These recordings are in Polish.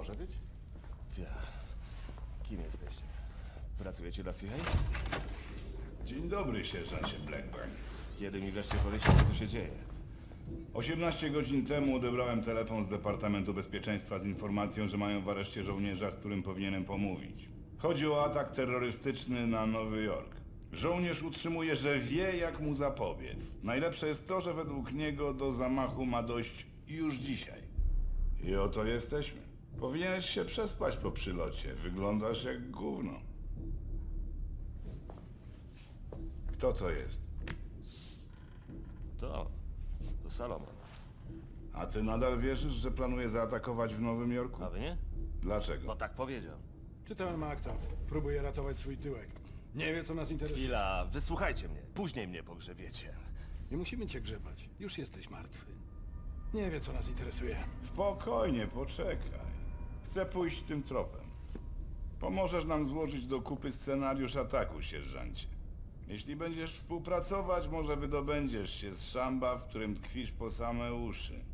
może być? Ja. Kim jesteście? Pracujecie dla CIA? Dzień dobry, sierżancie Blackburn. Kiedy mi wreszcie powiecie, co tu się dzieje? 18 godzin temu odebrałem telefon z Departamentu Bezpieczeństwa z informacją, że mają w areszcie żołnierza, z którym powinienem pomówić. Chodzi o atak terrorystyczny na Nowy Jork. Żołnierz utrzymuje, że wie, jak mu zapobiec. Najlepsze jest to, że według niego do zamachu ma dojść już dzisiaj. I oto jesteśmy. Powinieneś się przespać po przylocie. Wyglądasz jak gówno. Kto to jest? To. To Salomon. A ty nadal wierzysz, że planuje zaatakować w Nowym Jorku? A wy nie? Dlaczego? Bo tak powiedział. Czytałem akta. Próbuje ratować swój tyłek. Nie wie, co nas interesuje. Chwila, wysłuchajcie mnie. Później mnie pogrzebiecie. Nie musimy cię grzebać. Już jesteś martwy. Nie wie, co nas interesuje. Spokojnie, poczekaj. Chcę pójść tym tropem. Pomożesz nam złożyć do kupy scenariusz ataku, sierżancie. Jeśli będziesz współpracować, może wydobędziesz się z szamba, w którym tkwisz po same uszy.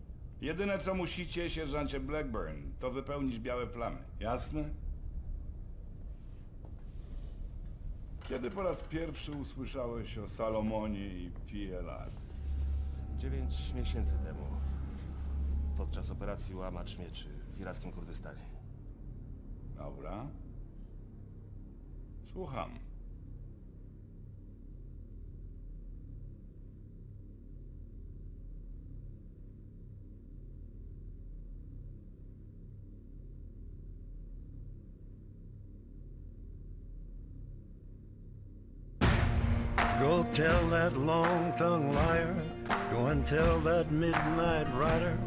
Jedyne co musicie, sierżancie Blackburn, to wypełnić białe plamy. Jasne? Kiedy po raz pierwszy usłyszałeś o Salomonie i PLR? Dziewięć miesięcy temu. Podczas operacji Łamacz Mieczy w irackim Kurdystanie. Dobra. Słucham. Go tell that long-tongued liar. Go and tell that midnight rider.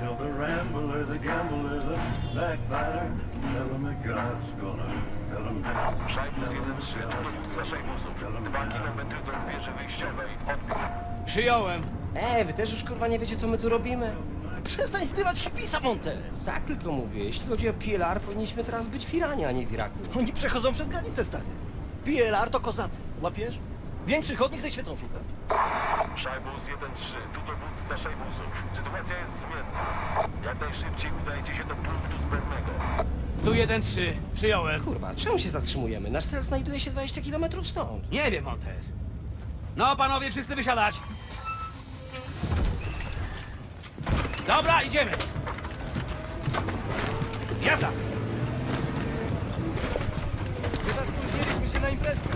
Tell the rambler, the gambler, the backbiter. Tell him that God's gonna tell him down. Szajbus 1-3, to dowódca Szajbusu. Dwa kilometry do wieży wyjściowej. Odbiór. Przyjąłem. E, wy też już kurwa nie wiecie co my tu robimy? Przestań zdywać hipisa, Montes. Tak tylko mówię, jeśli chodzi o PLR, powinniśmy teraz być w Iranie, a nie w Iraku. Oni przechodzą przez granicę, stary. PLR to kozacy, łapiesz? Większych od nich ze świecą szukać. Szajbus 1-3, tu dowódca Szajbusu. Sytuacja jest zmienna. Jak najszybciej udajcie się do punktu zbędnego. Tu jeden trzy. Przyjąłem. Kurwa, czemu się zatrzymujemy? Nasz cel znajduje się 20 km stąd. Nie wiem, Montes. No, panowie, wszyscy wysiadać. Dobra, idziemy. Jazda. Chyba spóźniliśmy się na imprezkę.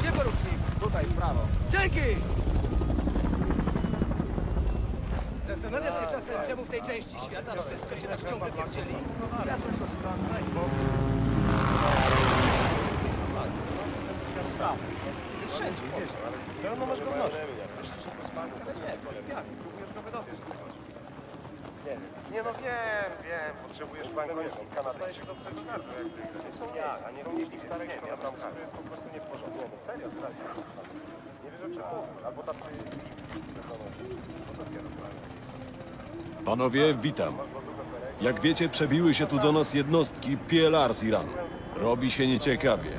Gdzie porucznik? Tutaj, w prawo. Dzięki. Zastanawiasz się czasem, czemu w tej części świata wszystko się tak ciągle pierdzieli? Nie no wiem, wiem, potrzebujesz bankowości kanadyjskich do celu gardła, jak ty. Nie są jak, a nie równieśli stare nie, ja tam To jest po prostu nie w porządku. Nie, serio, serio. Nie wierzę, czy mówił, albo tacy... Panowie, witam. Jak wiecie, przebiły się tu do nas jednostki PLR z Iranu. Robi się nieciekawie.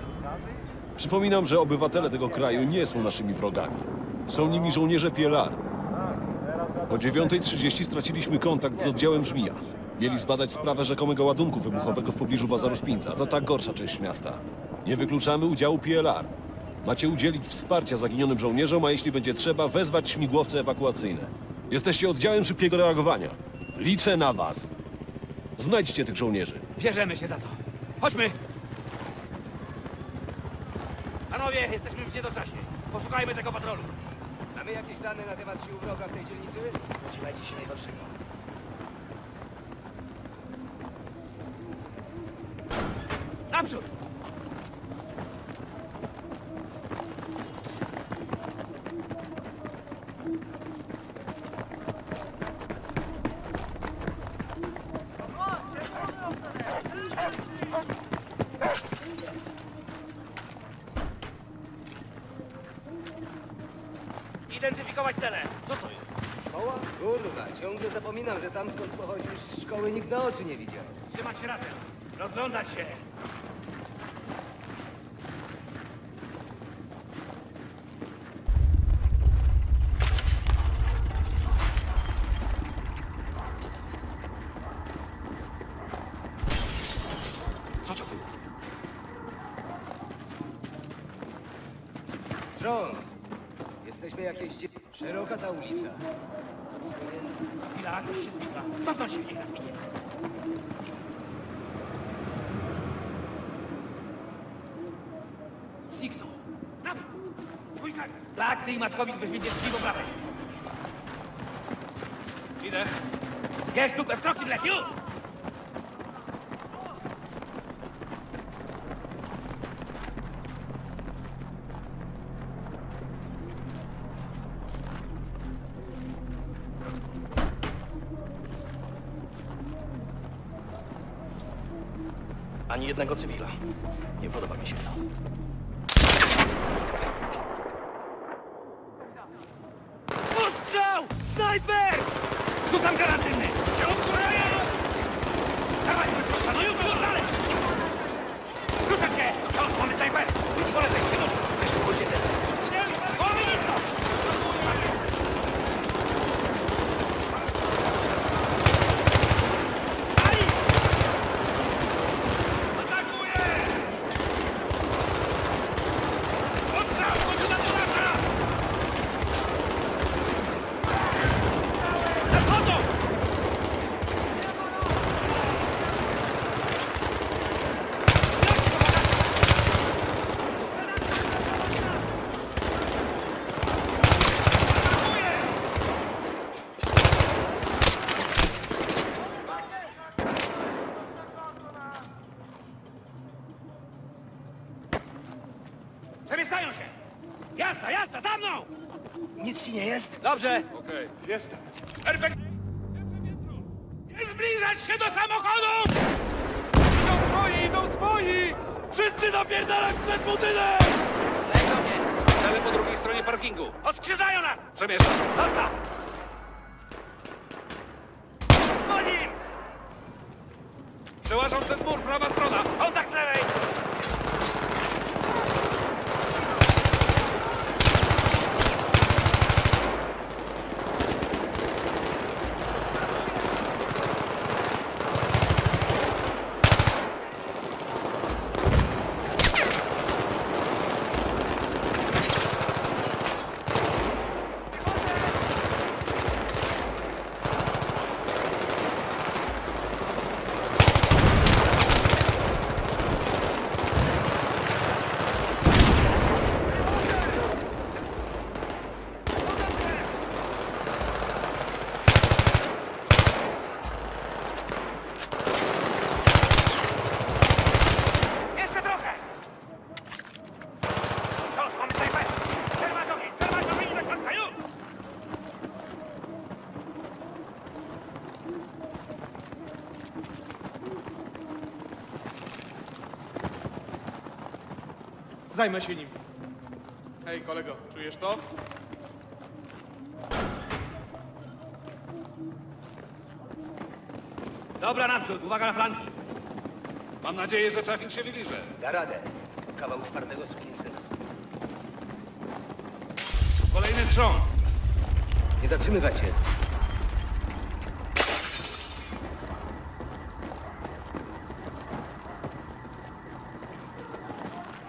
Przypominam, że obywatele tego kraju nie są naszymi wrogami. Są nimi żołnierze PLR. O 9.30 straciliśmy kontakt z oddziałem Żmija. Mieli zbadać sprawę rzekomego ładunku wybuchowego w pobliżu bazaru Spinca. To tak gorsza część miasta. Nie wykluczamy udziału PLR. Macie udzielić wsparcia zaginionym żołnierzom, a jeśli będzie trzeba, wezwać śmigłowce ewakuacyjne. Jesteście oddziałem szybkiego reagowania. Liczę na was. Znajdźcie tych żołnierzy. Bierzemy się za to. Chodźmy. Panowie, jesteśmy w niedoczasie. Poszukajmy tego patrolu. Mamy jakieś dane na temat sił wroga w tej dzielnicy? Spodziewajcie się najgorszego. Naprzód! Identyfikować cele. Co to jest? Szkoła? Kurwa, ciągle zapominam, że tam skąd pochodzisz szkoły nikt na oczy nie widział. Trzymać się razem. Rozglądać się. Wstrząs! Jesteśmy jakieś dzie... Szeroka ta ulica. Chwila, ktoś się zbliża. Cofnąć się, niech nas minie. Zniknął. Naprzód! Dwójka! Tak, ty i Matkowicz weźmiecie drzwi po prawej. Idę. Jest dupę w kroki, Ani jednego cywila. Nie podoba mi się to. Ostrzał! Snajper! Karantynny! Się odkuraję! Dawaj, wyskoczę, no już, już dalej! Ruszać się! To, mamy snajper! Polecaj, synu! Jeszcze pójdzie ten. Pominito! Ali! Atakuje! Ostrzał! Chodź na dolatka! Zachodzą! Przemieszczają się! Jasna, jasna, za mną! Nic ci nie jest? Dobrze. Okej. Jestem. Perfekt. Nie zbliżać się do samochodu! Idą swoi, idą swoi! Wszyscy napierdalać przed budynek! Lej do mnie. Cele po drugiej stronie parkingu. Odkrzydają nas! Przemieszczam. Zostaw! Po nim! Przełażą przez mur, prawa strona. Kontakt lewej! Zajmę się nim. Hej, kolego, czujesz to? Dobra, naprzód! Uwaga na flanki! Mam nadzieję, że trafik się wyliże. Da radę. Kawał twardego sukinsyna. Kolejny wstrząs! Nie zatrzymywać się.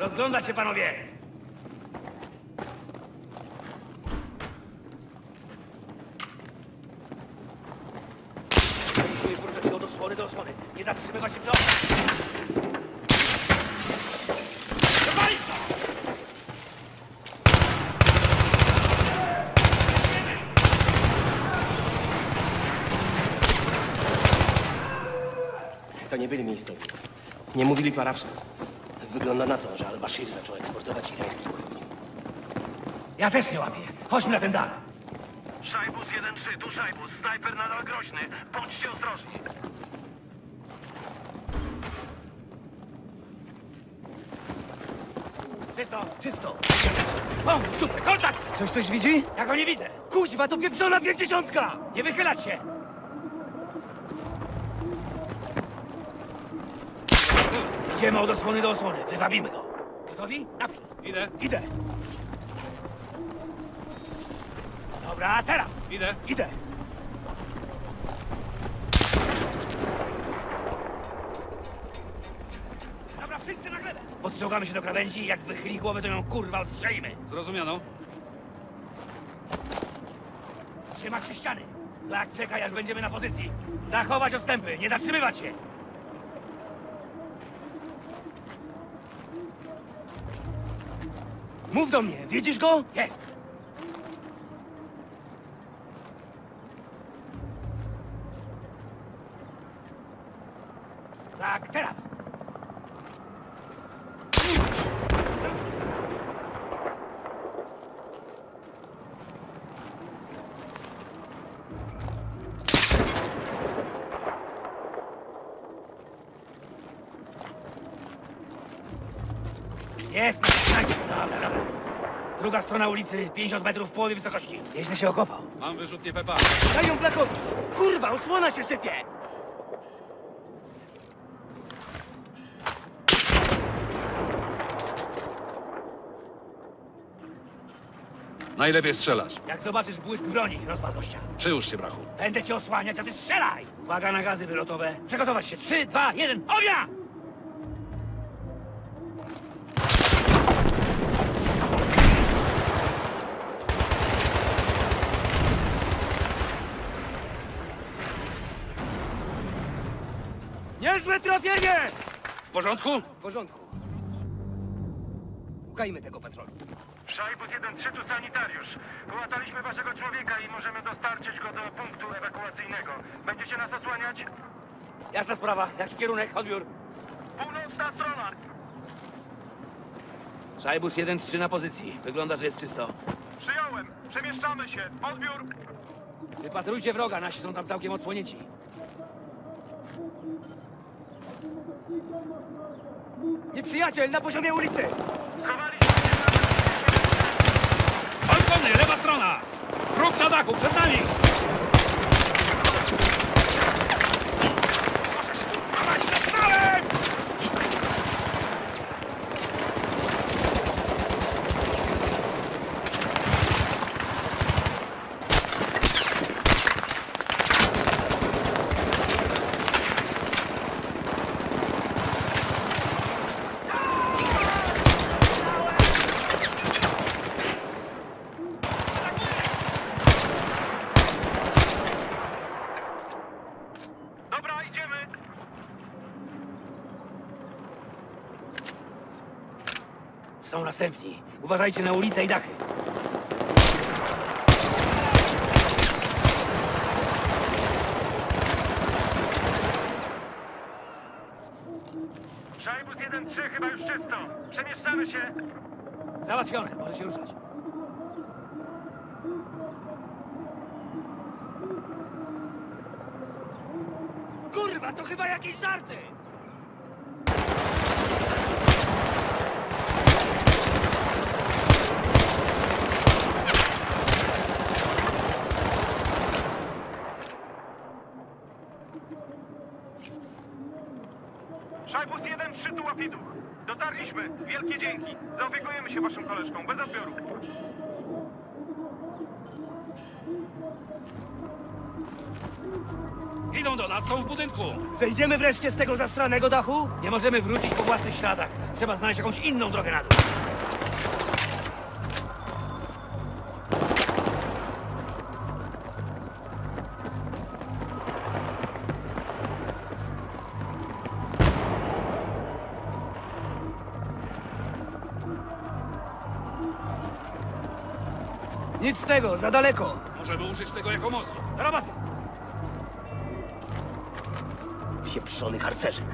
Rozglądać się, panowie! To nie byli miejscowi. Nie mówili po arabsku. Wygląda na to, że Al-Bashir zaczął eksportować irańskich bojowników. Ja też nie łapię. Chodźmy na ten dach. Szajbus 1-3, tu Szajbus. Snajper nadal groźny. Bądźcie ostrożni. Czysto, czysto. O, super, kontakt! Ktoś coś widzi? Ja go nie widzę. Kuźwa, to pieprzona pięćdziesiątka! Nie wychylać się! Idziemy od osłony do osłony. Wywabimy go. Gotowi? Naprzód. Idę. Idę. Dobra, teraz. Idę. Idę. Dobra, wszyscy na glebę. Pod Odciągamy się do krawędzi i jak wychyli głowę, to ją kurwa odstrzelimy. Zrozumiano. Trzymać się ściany. Tak, czekaj, aż będziemy na pozycji. Zachować odstępy, nie zatrzymywać się. Mów do mnie, widzisz go? Jest. Druga strona ulicy, 50 metrów w połowie wysokości. Nieźle się okopał. Mam wyrzutnie Pepa. Daj ją Blackowi! Kurwa, osłona się sypie! Najlepiej strzelasz. Jak zobaczysz błysk broni, rozwal gościa. Przyłóż się, brachu. Będę cię osłaniać, a ty strzelaj! Uwaga na gazy wylotowe. Przygotować się. Trzy, dwa, jeden, ognia! Trafienie! W porządku? W porządku. Szukajmy tego patrolu. Szajbus 1-3 tu sanitariusz. Połataliśmy waszego człowieka i możemy dostarczyć go do punktu ewakuacyjnego. Będziecie nas osłaniać? Jasna sprawa. Jaki kierunek? Odbiór. Północna strona! Szajbus 1-3 na pozycji. Wygląda, że jest czysto. Przyjąłem! Przemieszczamy się! Odbiór! Wypatrujcie wroga, nasi są tam całkiem odsłonięci. Nieprzyjaciel na poziomie ulicy! Balkony, lewa strona! Wróg na dachu, przed nami! Możesz dawać na stałe! Dobra, idziemy! Są następni. Uważajcie na ulicę i dachy. Szajbus 1-3 chyba już czysto. Przemieszczamy się. Załatwione, może się ruszać. Kurwa, to chyba jakieś żarty! Szajbus 1-3 tu łapiduch. Dotarliśmy. Wielkie dzięki. Zaopiekujemy się waszą koleżką. Bez odbioru. Idą do nas, są w budynku. Zejdziemy wreszcie z tego zastranego dachu? Nie możemy wrócić po własnych śladach. Trzeba znaleźć jakąś inną drogę na dół. Nic z tego, za daleko. Możemy użyć tego jako mostu. Do roboty! Pieprzony harcerzyk.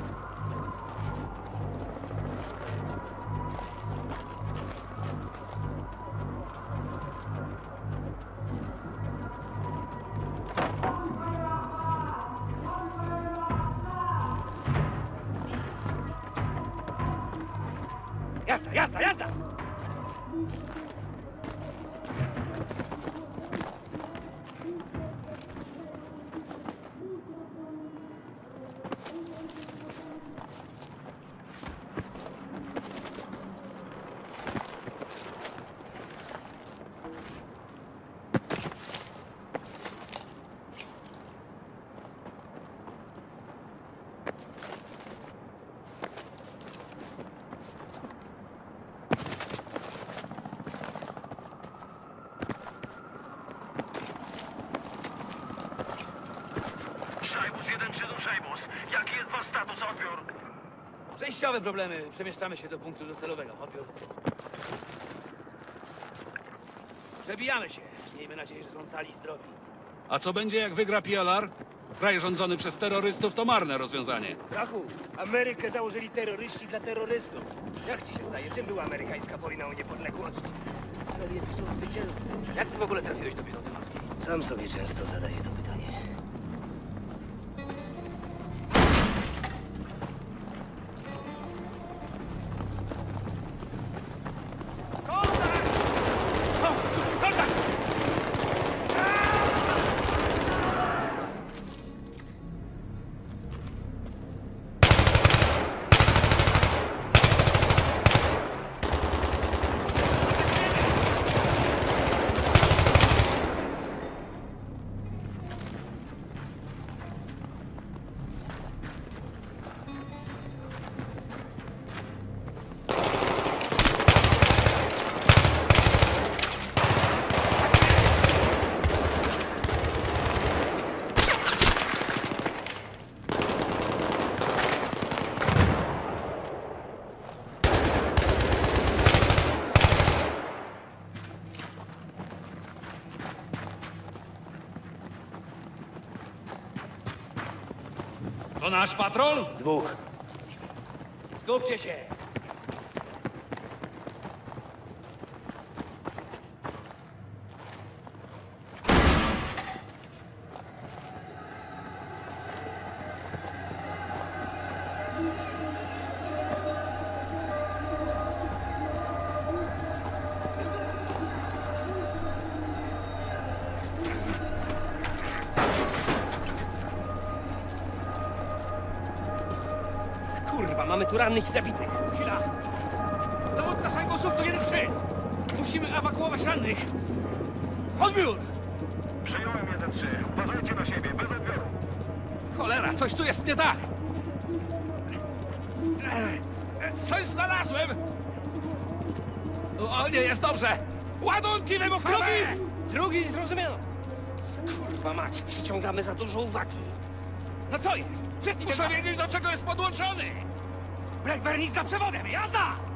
Przejściowe problemy. Przemieszczamy się do punktu docelowego. Odbiór. Przebijamy się. Miejmy nadzieję, że są cali i zdrowi. A co będzie, jak wygra PLR? Kraj rządzony przez terrorystów to marne rozwiązanie. Brachu, Amerykę założyli terroryści dla terrorystów. Jak ci się zdaje, czym była amerykańska wojna o niepodległość? Historię piszą zwycięzcy. Jak ty w ogóle trafiłeś do piechoty morskiej? Sam sobie często zadaję to pytanie. To nasz patrol? Dwóch. Skupcie się. Tu rannych i zabitych. Chwila. Dowódca szajbusów to 1-3. Musimy ewakuować rannych. Odbiór! Przyjąłem 1-3. Uważajcie na siebie, bez odbioru. Cholera, coś tu jest nie tak! E, Coś znalazłem! O, nie jest dobrze! Ładunki wybuchowe! Drugi! Drugi, zrozumiano. Kurwa mać, przyciągamy za dużo uwagi. No co jest? Muszę wiedzieć, do czego jest podłączony! Blackburn za przewodem. Jazda!